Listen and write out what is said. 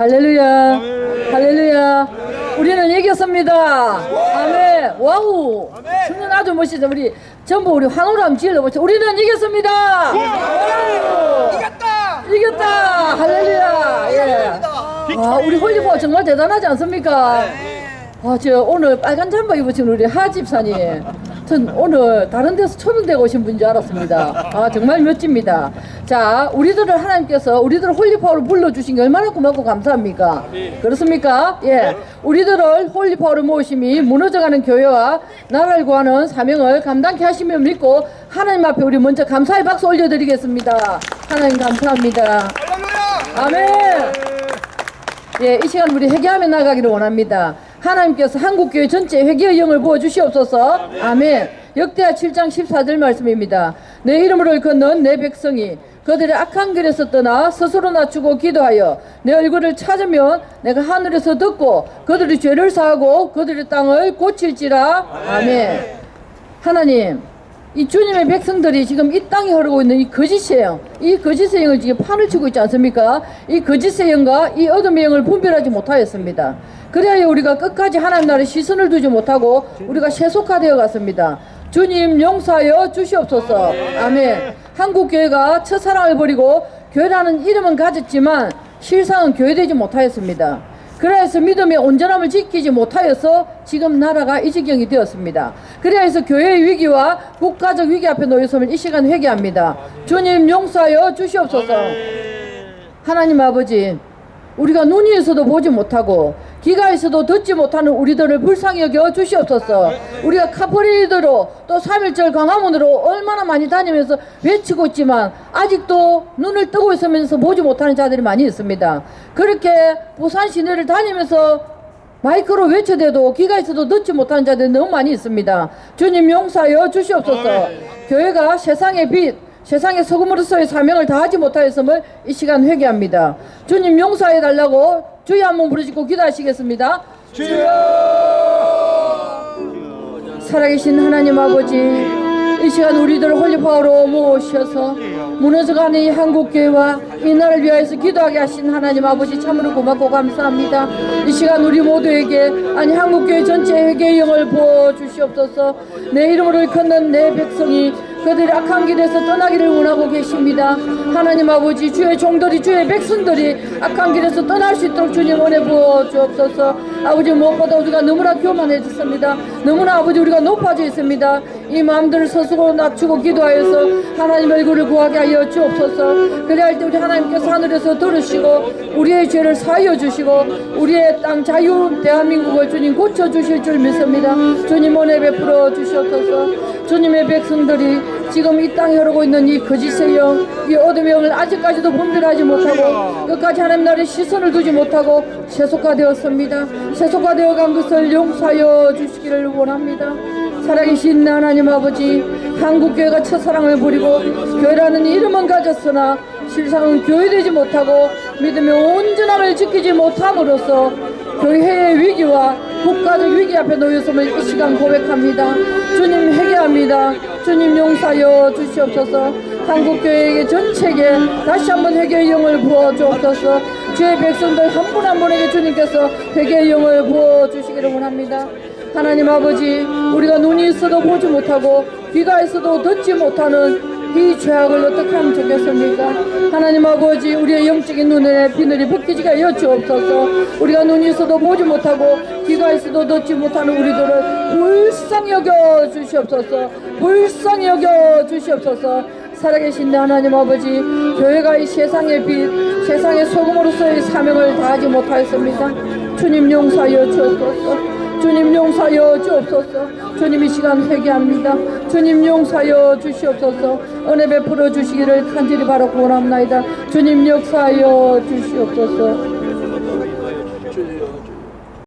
할렐루야. 할렐루야. 우리는 이겼습니다. 아멘. 와우. 주는 아주 멋있어. 우리 전부 우리 환호를 한번 지어보자. 우리는 이겼습니다. 와우. 이겼다! 이겼다. 할렐루야. 예. 아, 우리 홀리포 정말 대단하지 않습니까? 아, 저 오늘 빨간 잠바 입으신 우리 하 집사님. 전 오늘 다른 데서 초빙되고 오신 분인 줄 알았습니다. 아, 정말 멋집니다. 자, 우리들을 하나님께서 우리들을 홀리파워로 불러주신 게 얼마나 고맙고 감사합니까? 그렇습니까? 예. 우리들을 홀리파워로 모심이 무너져가는 교회와 나라를 구하는 사명을 감당케 하시며 믿고 하나님 앞에 우리 먼저 감사의 박수 올려드리겠습니다. 하나님 감사합니다. 아멘. 예, 이 시간 우리 회개하며 나가기를 원합니다. 하나님께서 한국교회 전체 회개의 영을 부어 주시옵소서. 아멘. 역대하 7장 14절 말씀입니다. 내 이름을 걷는 내 백성이 그들의 악한 길에서 떠나 스스로 낮추고 기도하여 내 얼굴을 찾으면 내가 하늘에서 듣고 그들의 죄를 사하고 그들의 땅을 고칠지라. 아멘. 하나님, 이 주님의 백성들이 지금 이 땅에 흐르고 있는 이 거짓의 영, 이 거짓의 영을 지금 판을 치고 있지 않습니까? 이 거짓의 영과 이 어둠의 영을 분별하지 못하였습니다. 그래야 우리가 끝까지 하나님 나라에 시선을 두지 못하고 우리가 세속화되어 갔습니다. 주님 용서하여 주시옵소서. 아멘. 한국 교회가 첫사랑을 버리고 교회라는 이름은 가졌지만 실상은 교회되지 못하였습니다. 그래서 믿음의 온전함을 지키지 못하여서 지금 나라가 이 지경이 되었습니다. 그래서 교회의 위기와 국가적 위기 앞에 놓였음을 이 시간 회개합니다. 주님 용서하여 주시옵소서. 하나님 아버지, 우리가 눈이 있어도 보지 못하고 귀가 있어도 듣지 못하는 우리들을 불쌍히 여겨 주시옵소서. 우리가 카프리드로 또 3일절 광화문으로 얼마나 많이 다니면서 외치고 있지만 아직도 눈을 뜨고 있으면서 보지 못하는 자들이 많이 있습니다. 그렇게 부산 시내를 다니면서 마이크로 외쳐대도 귀가 있어도 듣지 못하는 자들이 너무 많이 있습니다. 주님 용서하여 주시옵소서. 교회가 세상의 빛, 세상의 소금으로서의 사명을 다하지 못하였음을 이 시간 회개합니다. 주님 용서해 달라고 주여 한번 부르시고 기도하시겠습니다. 살아계신 하나님 아버지 이 시간 우리들 홀리파워로 모셔서 무너져가는 이 한국교회와 이 나라를 위하여서 기도하게 하신 하나님 아버지 참으로 고맙고 감사합니다 이 시간 우리 모두에게 아니 한국교회 전체 회개의 영을 부어주시옵소서 내 이름으로 걷는 내 백성이 그들이 악한 길에서 떠나기를 원하고 계십니다. 하나님 아버지 주의 종들이 주의 백성들이 악한 길에서 떠날 수 있도록 주님 은혜 부어 주옵소서. 아버지 무엇보다 우리가 너무나 교만해졌습니다. 너무나 아버지 우리가 높아져 있습니다. 이 마음들을 스스로 낮추고 기도하여서 하나님 얼굴을 구하게 하여 주옵소서. 그래야 할 때 우리 하나님께서 하늘에서 들으시고 우리의 죄를 사하여 주시고 우리의 땅 자유 대한민국을 주님 고쳐 주실 줄 믿습니다. 주님 은혜 베풀어 주시옵소서 주님의 백성들이 지금 이 땅에 흐르고 있는 이 거짓의 영, 이 어둠의 영을 아직까지도 분별하지 못하고 끝까지 하나님 나라의 시선을 두지 못하고 세속화되었습니다. 세속화되어 간 것을 용서하여 주시기를 원합니다. 살아계신 하나님 아버지, 한국교회가 첫사랑을 부리고 교회라는 이름은 가졌으나 실상은 교회되지 못하고 믿음의 온전함을 지키지 못함으로써 교회의 위기와 국가적 위기 앞에 놓였음을 이 시간 고백합니다. 주님 회개합니다. 주님 용서하여 주시옵소서. 한국교회에게 전체에 다시 한번 회개의 영을 부어 주옵소서. 주의 백성들 한 분 한 분에게 주님께서 회개의 영을 부어 주시기를 원합니다. 하나님 아버지, 우리가 눈이 있어도 보지 못하고 귀가 있어도 듣지 못하는 이 죄악을 어떻게 하면 좋겠습니까? 하나님 아버지 우리의 영적인 눈에 비늘이 벗기지가 여쭈옵소서. 우리가 눈이 있어도 보지 못하고 귀가 있어도 듣지 못하는 우리들을 불쌍히 여겨 주시옵소서. 불쌍히 여겨 주시옵소서. 살아계신 하나님 아버지 교회가 이 세상의 빛 세상의 소금으로서의 사명을 다하지 못하였습니다. 주님 용서하여 주옵소서 주님 용서하여 주옵소서. 주님 이 시간 회개합니다. 주님 용서하여 주시옵소서. 은혜 베풀어 주시기를 간절히 바라고 원합나이다. 주님 역사하여 주시옵소서